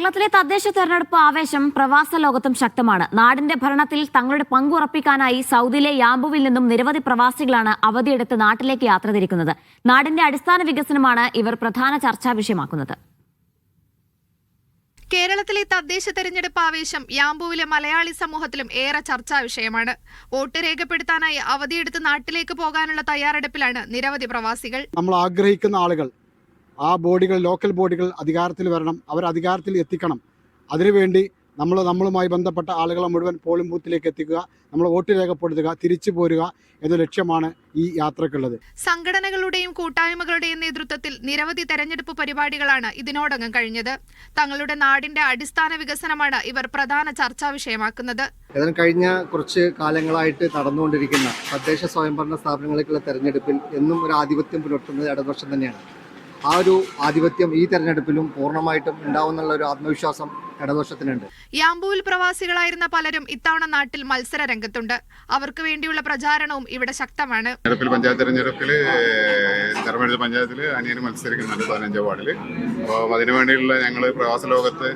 കേരളത്തിലെ തദ്ദേശ തെരഞ്ഞെടുപ്പ് ആവേശം പ്രവാസ ലോകത്തും ശക്തമാണ്. നാടിന്റെ ഭരണത്തിൽ തങ്ങളുടെ പങ്ക് ഉറപ്പിക്കാനായി സൗദിയിലെ യാമ്പുവിൽ നിന്നും നിരവധി പ്രവാസികളാണ് അവധിയെടുത്ത് നാട്ടിലേക്ക് യാത്ര തിരിക്കുന്നത്. നാടിന്റെ അടിസ്ഥാന വികസനമാണ് ഇവർ പ്രധാന ചർച്ചാ വിഷയമാക്കുന്നത്. കേരളത്തിലെ തദ്ദേശ തെരഞ്ഞെടുപ്പ് ആവേശം യാമ്പുവിലെ മലയാളി സമൂഹത്തിലും ഏറെ ചർച്ചാ വിഷയമാണ്. വോട്ട് രേഖപ്പെടുത്താനായി അവധിയെടുത്ത് നാട്ടിലേക്ക് പോകാനുള്ള തയ്യാറെടുപ്പിലാണ് നിരവധി പ്രവാസികൾ. നമ്മൾ ആഗ്രഹിക്കുന്ന ആളുകൾ ആ ബോഡികൾ ലോക്കൽ ബോഡികൾ അധികാരത്തിൽ വരണം. അവർ അധികാരത്തിൽ എത്തിക്കണം. അതിനുവേണ്ടി നമ്മൾ നമ്മളുമായി ബന്ധപ്പെട്ട ആളുകളെ മുഴുവൻ പോളിംഗ് ബൂത്തിലേക്ക് എത്തിക്കുക നമ്മൾ വോട്ട് രേഖപ്പെടുത്തുക തിരിച്ചു പോരുക എന്ന ലക്ഷ്യമാണ് ഈ യാത്രക്കുള്ളത് സംഘടനകളുടെയും കൂട്ടായ്മകളുടെയും നേതൃത്വത്തിൽ നിരവധി തെരഞ്ഞെടുപ്പ് പരിപാടികളാണ് ഇതിനോടകം കഴിഞ്ഞത്. തങ്ങളുടെ നാടിന്റെ അടിസ്ഥാന വികസനമാണ് ഇവർ പ്രധാന ചർച്ചാ വിഷയമാക്കുന്നത്. കഴിഞ്ഞ കുറച്ച് കാലങ്ങളായിട്ട് നടന്നുകൊണ്ടിരിക്കുന്ന തദ്ദേശ സ്വയംഭരണ സ്ഥാപനങ്ങളിലേക്കുള്ള തെരഞ്ഞെടുപ്പിൽ എന്നും ഒരു ആധിപത്യം പുലർത്തുന്നത് ഇടതുപക്ഷം തന്നെയാണ്. ആ ഒരു ആധിപത്യം ഈ തെരഞ്ഞെടുപ്പിലും പൂർണമായിട്ടും ഉണ്ടാവുന്നുള്ള ഒരു ആത്മവിശ്വാസം ഇടതുപക്ഷത്തിനുണ്ട്. യാമ്പുവിൽ പ്രവാസികളായിരുന്ന പലരും ഇത്തവണ നാട്ടിൽ മത്സര രംഗത്തുണ്ട്. അവർക്ക് വേണ്ടിയുള്ള പ്രചാരണവും ഇവിടെ ശക്തമാണ്. പഞ്ചായത്ത് തെരഞ്ഞെടുപ്പിൽ നെറമേഴ് പഞ്ചായത്തിൽ അനിയന് മത്സരിക്കുന്നുണ്ട് പതിനഞ്ചോ വാർഡിൽ അപ്പോൾ അതിനുവേണ്ടിയുള്ള ഞങ്ങൾ പ്രവാസ ലോകത്ത്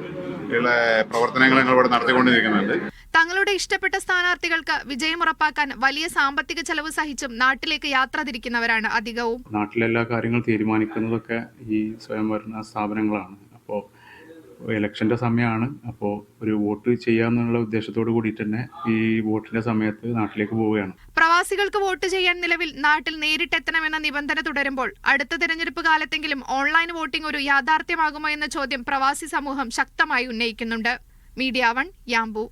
ഉള്ള പ്രവർത്തനങ്ങൾ ഞങ്ങൾ ഇവിടെ നടത്തിക്കൊണ്ടിരിക്കുന്നുണ്ട്. തങ്ങളുടെ ഇഷ്ടപ്പെട്ട സ്ഥാനാർത്ഥികൾക്ക് വിജയം ഉറപ്പാക്കാൻ വലിയ സാമ്പത്തിക ചെലവ് സഹിച്ചും നാട്ടിലേക്ക് യാത്ര തിരിക്കുന്നവരാണ് അധികവും. നാട്ടിലെല്ലാ കാര്യങ്ങൾ തീരുമാനിക്കുന്നതൊക്കെ ഈ സ്വയംഭരണ സ്ഥാപനങ്ങളാണ്. അപ്പോൾ ഇലക്ഷന്റെ സമയമാണ് അപ്പോൾ ഒരു വോട്ട് ചെയ്യാന്നുള്ള ഉദ്ദേശത്തോട് കൂടി തന്നെ ഈ വോട്ടിന്റെ സമയത്ത് നാട്ടിലേക്ക് പോവുകയാണ്. പ്രവാസികൾക്ക് വോട്ട് ചെയ്യാൻ നിലവിൽ നാട്ടിൽ നേരിട്ടെത്തണമെന്ന നിബന്ധന തുടരുമ്പോൾ അടുത്ത തെരഞ്ഞെടുപ്പ് കാലത്തെങ്കിലും ഓൺലൈൻ വോട്ടിംഗ് ഒരു യാഥാർത്ഥ്യമാകുമോ എന്ന ചോദ്യം പ്രവാസി സമൂഹം ശക്തമായി ഉന്നയിക്കുന്നുണ്ട്. Media one Yanbu.